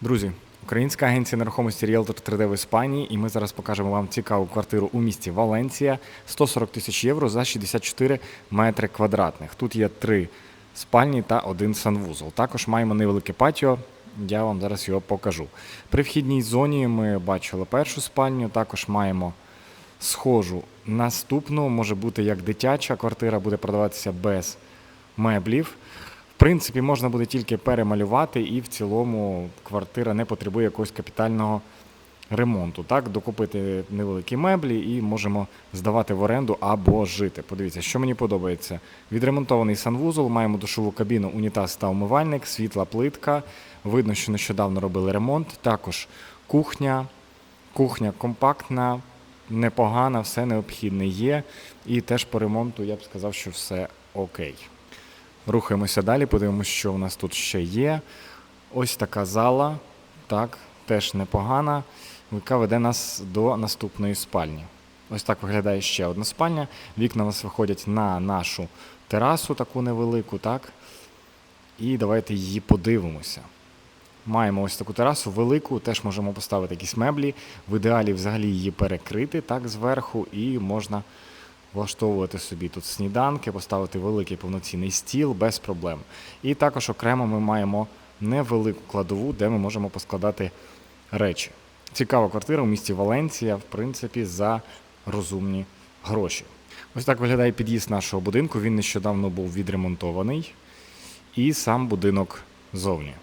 Друзі, українська агенція нерухомості Realtor 3D в Іспанії, і ми зараз покажемо вам цікаву квартиру у місті Валенція. 140 тисяч євро за 64 метри квадратних. Тут є три спальні та один санвузол. Також маємо невелике патіо. Я вам зараз його покажу. При вхідній зоні ми бачили першу спальню, також маємо схожу наступну. Може бути як дитяча квартира, буде продаватися без меблів. Принципі, можна буде тільки перемалювати, і в цілому квартира не потребує якогось капітального ремонту. Так, докупити невеликі меблі і можемо здавати в оренду або жити. Подивіться, що мені подобається. Відремонтований санвузол, маємо душову кабіну, унітаз та умивальник, світла плитка. Видно, що нещодавно робили ремонт. Також кухня, кухня компактна, непогана, все необхідне є. І теж по ремонту я б сказав, що все окей. Рухаємося далі, подивимося, що у нас тут ще є. Ось така зала, так, теж непогана, яка веде нас до наступної спальні. Ось так виглядає ще одна спальня. Вікна у нас виходять на нашу терасу, таку невелику, так. І давайте її подивимося. Маємо ось таку терасу велику, теж можемо поставити якісь меблі. В ідеалі взагалі її перекрити так зверху, і можна влаштовувати собі тут сніданки, поставити великий повноцінний стіл без проблем. І також окремо ми маємо невелику кладову, де ми можемо поскладати речі. Цікава квартира у місті Валенція, в принципі, за розумні гроші. Ось так виглядає під'їзд нашого будинку. Він нещодавно був відремонтований. І сам будинок зовні.